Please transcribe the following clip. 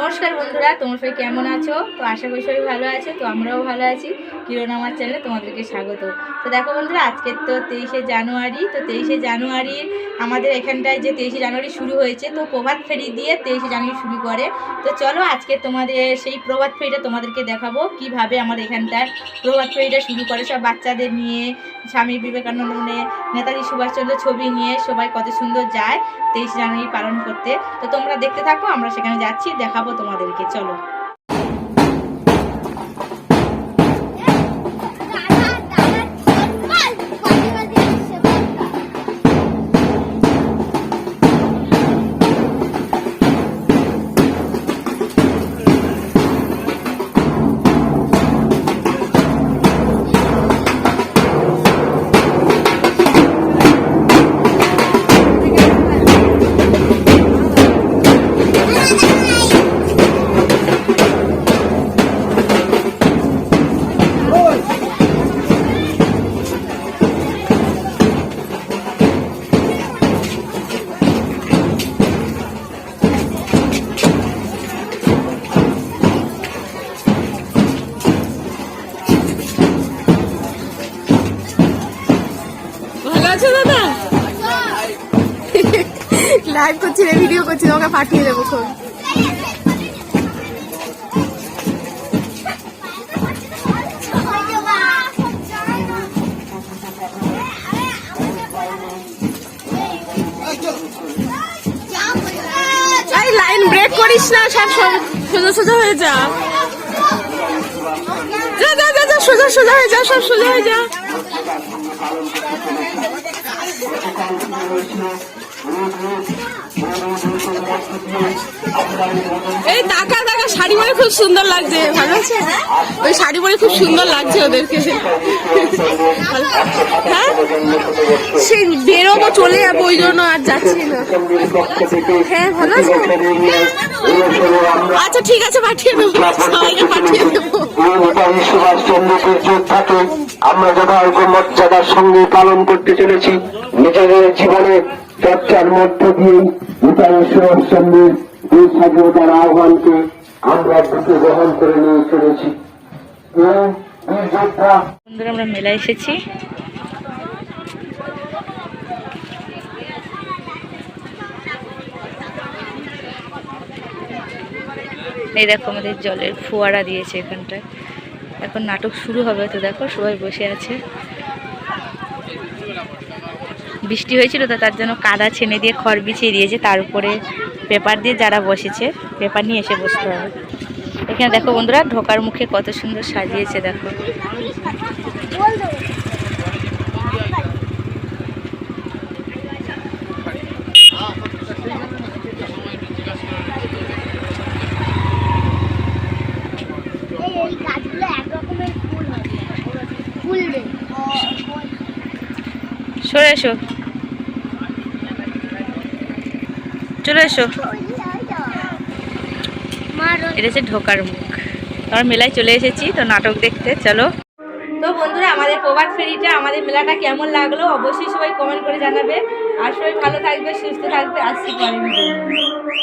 নমস্কার বন্ধুরা, তোমরা সবাই কেমন আছো? তো আশা করি সবাই ভালো আছো, তো আমরাও ভালো আছি। কিরণ আমার চ্যানেলে তোমাদেরকে স্বাগত। তো দেখো বন্ধুরা আজকের তো তেইশে জানুয়ারি, তো তেইশে জানুয়ারির আমাদের এখানটায় যে তেইশে জানুয়ারি শুরু হয়েছে, তো প্রভাত ফেরি দিয়ে তেইশে জানুয়ারি শুরু করে। তো চলো আজকে তোমাদের সেই প্রভাত ফেরিটা তোমাদেরকে দেখাবো, কীভাবে আমাদের এখানটায় প্রভাত ফেরিটা শুরু করে সব বাচ্চাদের নিয়ে স্বামী বিবেকানন্দ মানে নেতাজি সুভাষচন্দ্র ছবি নিয়ে সবাই কত সুন্দর যায়, তেইশ জানুয়ারি পালন করতে। তো তোমরা দেখতে থাকো, আমরা সেখানে যাচ্ছি, দেখাবো তোমাদেরকে, চলো। লাইভ করছি রে ভিডিও করছি, তোমাকে পাঠিয়ে দেবো খুব লাইন ব্রেক করিস না, সব সোজা সোজা হয়ে যা যা যা যা, সোজা সোজা হয়ে যা, সব সোজা হয়ে যা। এই শাড়ি পরে খুব সুন্দর লাগছে, ভালো? আছে ওই শাড়ি পরে খুব সুন্দর লাগছে ওদেরকে। হ্যাঁ? সেই বেরোবো, চলে যাব, ওই জন্য আর যাচ্ছি না। হ্যাঁ ভালো আছে? আচ্ছা ঠিক আছে, পাঠিয়ে দেবো। সবাইকে পাঠিয়ে দেবো। আমরা যথাযোগ্য মর্যাদার সঙ্গে পালন করতে চলেছি। নিজেদের জীবনে চর্চার মধ্য দিয়ে নেতাজি সুভাষচন্দ্রের এই স্বাধীনতার আহ্বানকে আমরা বুকে গ্রহণ করে নিয়ে চলেছি। আমরা মেলায় এসেছি। এই দেখো, আমাদের জলের ফোয়ারা দিয়েছে এখানটায়। এখন নাটক শুরু হবে, তো দেখো সবাই বসে আছে। বৃষ্টি হয়েছিল তো তার জন্য কাদা ছেনে দিয়ে খড় বিছিয়ে দিয়েছে, তার উপরে পেপার দিয়ে যারা বসেছে, পেপার নিয়ে এসে বসতে হবে। এখানে দেখো বন্ধুরা, ঢোকার মুখে কত সুন্দর সাজিয়েছে, দেখো। সরে এসো। চলে এসো। এটা হচ্ছে ঢোকার মুখ। তোমার মেলায় চলে এসেছি, তো নাটক দেখতে, চলো। তো বন্ধুরা, আমাদের প্রভাত ফেরিটা, আমাদের মেলাটা কেমন লাগল? অবশ্যই সবাই কমেন্ট করে জানাবে। আর সবাই ভালো থাকবে, সুস্থ থাকবে। আসছি নিয়ে।